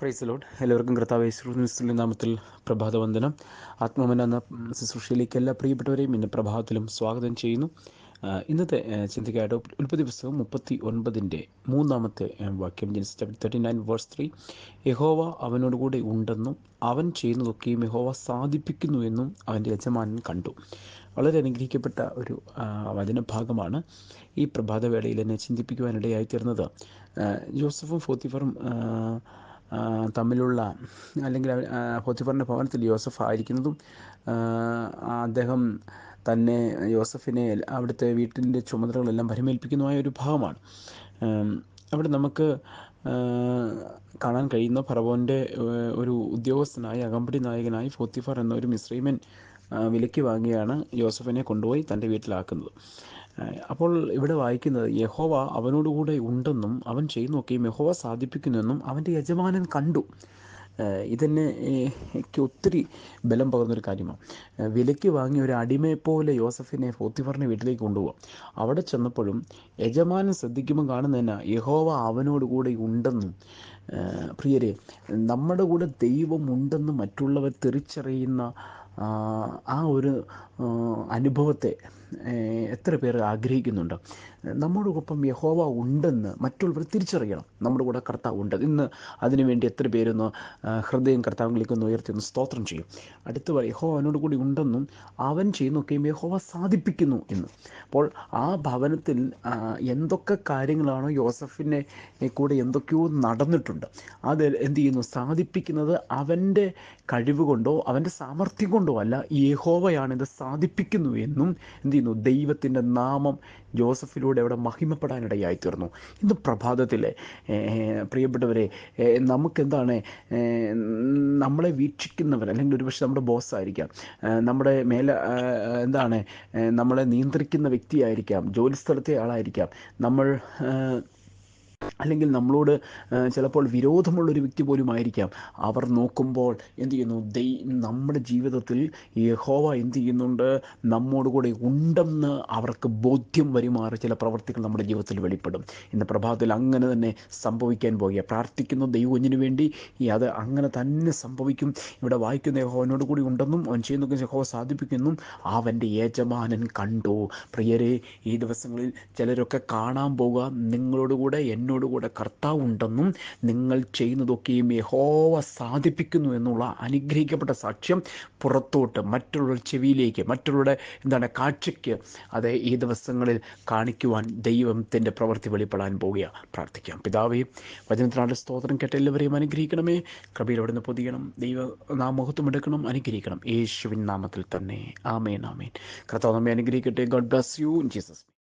Price load എല്ലാവർക്കും കർത്താവ് യേശുക്രിസ്തുവിന്റെ നാമത്തിൽ പ്രഭാതവന്ദനം. ആത്മമന എന്ന ശുശ്രൂഷയിലേക്ക് എല്ലാ പ്രിയപ്പെട്ടവരെയും ഇന്ന് പ്രഭാതത്തിലും സ്വാഗതം ചെയ്യുന്നു. ഇന്നത്തെ ചിന്തയ്ക്കായിട്ട് ഉൽപ്പത്തി പുസ്തകം മുപ്പത്തി ഒൻപതിന്റെ മൂന്നാമത്തെ വാക്യം Genesis thirty nine verse three യഹോവ അവനോടുകൂടെ ഉണ്ടെന്നും അവൻ ചെയ്യുന്നതൊക്കെയും യഹോവ സാധിപ്പിക്കുന്നു എന്നും അവന്റെ യജമാനൻ കണ്ടു. വളരെ അനുഗ്രഹിക്കപ്പെട്ട ഒരു വചനഭാഗമാണ് ഈ പ്രഭാതവേളയിൽ എന്നെ ചിന്തിപ്പിക്കുവാനിടയായി തീർന്നത് ജോസഫും ഫോത്തിഫറും തമ്മിലുള്ള അല്ലെങ്കിൽ പൊത്തിഫറിന്റെ ഭവനത്തിൽ യോസഫ് ആയിരിക്കുന്നതും അദ്ദേഹം തന്നെ യോസഫിനെ അവിടുത്തെ വീട്ടിന്റെ ചുമതലകളെല്ലാം പരിമേൽപ്പിക്കുന്നതുമായ ഒരു ഭാഗമാണ് അവിടെ നമുക്ക് കാണാൻ കഴിയുന്ന ഫറവോന്റെ ഒരു ഉദ്യോഗസ്ഥനായ അകമ്പടി നായകനായി ഫോത്തിഫർ എന്ന ഒരു മിശ്രീമൻ വിലയ്ക്ക് വാങ്ങിയാണ് യോസഫിനെ കൊണ്ടുപോയി തന്റെ വീട്ടിലാക്കുന്നത്. അപ്പോൾ ഇവിടെ വായിക്കുന്നത് യഹോവ അവനോടുകൂടെ ഉണ്ടെന്നും അവൻ ചെയ്യുന്നൊക്കെയും യഹോവ സാധിപ്പിക്കുന്നുവെന്നും അവന്റെ യജമാനൻ കണ്ടു. ഇതെന്നെ ഒത്തിരി ബലം പകർന്നൊരു കാര്യമാണ്. വിലയ്ക്ക് വാങ്ങിയ ഒരു അടിമയെപ്പോലെ യോസഫിനെ ഫോത്തിഫറിനെ വീട്ടിലേക്ക് കൊണ്ടുപോകാം അവിടെ ചെന്നപ്പോഴും യജമാനൻ ശ്രദ്ധിക്കുമ്പോൾ കാണുന്നതന്നെ യഹോവ അവനോട് കൂടെ ഉണ്ടെന്നും പ്രിയരെ നമ്മുടെ കൂടെ ദൈവമുണ്ടെന്ന് മറ്റുള്ളവർ തിരിച്ചറിയുന്ന ആ, ഒരു അനുഭവത്തെ എത്ര പേർ ആഗ്രഹിക്കുന്നുണ്ട്? നമ്മോടൊപ്പം യഹോവ ഉണ്ടെന്ന് മറ്റുള്ളവർ തിരിച്ചറിയണം. നമ്മുടെ കൂടെ കർത്താവ് ഉണ്ട്. ഇന്ന് അതിനുവേണ്ടി എത്ര പേരൊന്ന് ഹൃദയം കർത്താവിലേക്ക് ഉയർത്തിയൊന്ന് സ്തോത്രം ചെയ്യും. അടുത്ത പറയും യഹോവ അവനോട് കൂടി ഉണ്ടെന്നും അവൻ ചെയ്യുന്നൊക്കെയും യഹോവ സാധിപ്പിക്കുന്നു എന്ന്. അപ്പോൾ ആ ഭവനത്തിൽ എന്തൊക്കെ കാര്യങ്ങളാണോ യോസഫിനെ കൂടെ എന്തൊക്കെയോ നടന്നിട്ടുണ്ട്. അത് എന്ത് ചെയ്യുന്നു? സാധിപ്പിക്കുന്നത് അവന്റെ കഴിവ് കൊണ്ടോ അവന്റെ സാമർഥ്യം കൊണ്ടോ അല്ല യഹോവയാണ് ഇത് സാധിപ്പിക്കുന്നു എന്നും എന്ത് ചെയ്യുന്നു? ദൈവത്തിന്റെ നാമം ജോസഫിലൂടെ അവിടെ മഹിമപ്പെടാനിടയായി തീർന്നു ഇന്ന് പ്രഭാതത്തിലെ പ്രിയപ്പെട്ടവരെ നമുക്കെന്താണ് നമ്മളെ വീക്ഷിക്കുന്നവർ അല്ലെങ്കിൽ ഒരുപക്ഷെ നമ്മുടെ ബോസ് ആയിരിക്കാം നമ്മുടെ മേലെ എന്താണ് നമ്മളെ നിയന്ത്രിക്കുന്ന വ്യക്തിയായിരിക്കാം ജോലിസ്ഥലത്തെ ആളായിരിക്കാം. നമ്മൾ അല്ലെങ്കിൽ നമ്മളോട് ചിലപ്പോൾ വിരോധമുള്ളൊരു വ്യക്തി പോലും ആയിരിക്കാം അവർ നോക്കുമ്പോൾ എന്ത് ചെയ്യുന്നു? ദൈ നമ്മുടെ ജീവിതത്തിൽ യഹോവ എന്ത് ചെയ്യുന്നുണ്ട്? നമ്മോട് കൂടെ ഉണ്ടെന്ന് അവർക്ക് ബോധ്യം വരുമാറി ചില പ്രവർത്തികൾ നമ്മുടെ ജീവിതത്തിൽ വെളിപ്പെടും. ഇന്ന് പ്രഭാതത്തിൽ അങ്ങനെ തന്നെ സംഭവിക്കാൻ പോകുക പ്രാർത്ഥിക്കുന്നു ദൈവഞ്ഞിനു വേണ്ടി. അത് അങ്ങനെ തന്നെ സംഭവിക്കും. ഇവിടെ വായിക്കുന്ന യഹോവനോട് കൂടി ഉണ്ടെന്നും അവൻ ചെയ്യുന്ന യഹോവ സാധിപ്പിക്കുന്നു. അവന്റെ യജമാനൻ കണ്ടു. പ്രിയരെ ഈ ദിവസങ്ങളിൽ ചിലരൊക്കെ കാണാൻ പോകുക നിങ്ങളോടുകൂടെ എന്നോടുകൂടെ കർത്താവ് ഉണ്ടെന്നും നിങ്ങൾ ചെയ്യുന്നതൊക്കെയും യഹോവ സാധിപ്പിക്കുന്നു എന്നുള്ള അനുഗ്രഹിക്കപ്പെട്ട സാക്ഷ്യം പുറത്തോട്ട് മറ്റുള്ള ചെവിയിലേക്ക് മറ്റുള്ളവരുടെ എന്താണ് കാഴ്ചയ്ക്ക് അത് ഈ ദിവസങ്ങളിൽ കാണിക്കുവാൻ ദൈവത്തിന്റെ പ്രവൃത്തി വെളിപ്പെടാൻ പോവുകയാണ് പ്രാർത്ഥിക്കാം. പിതാവേ വചനത്തിനാട് സ്തോത്രം കേട്ട എല്ലാവരെയും അനുഗ്രഹിക്കണമേ. കൃപയിലവിടെ നിന്ന് പൊതിയണം. ദൈവ നാം മഹത്വം എടുക്കണം. അനുഗ്രഹിക്കണം. യേശുവിൻ നാമത്തിൽ തന്നെ. ആമേൻ ആമേൻ. കർത്താവ് നമ്മെ അനുഗ്രഹിക്കട്ടെ. God bless you Jesus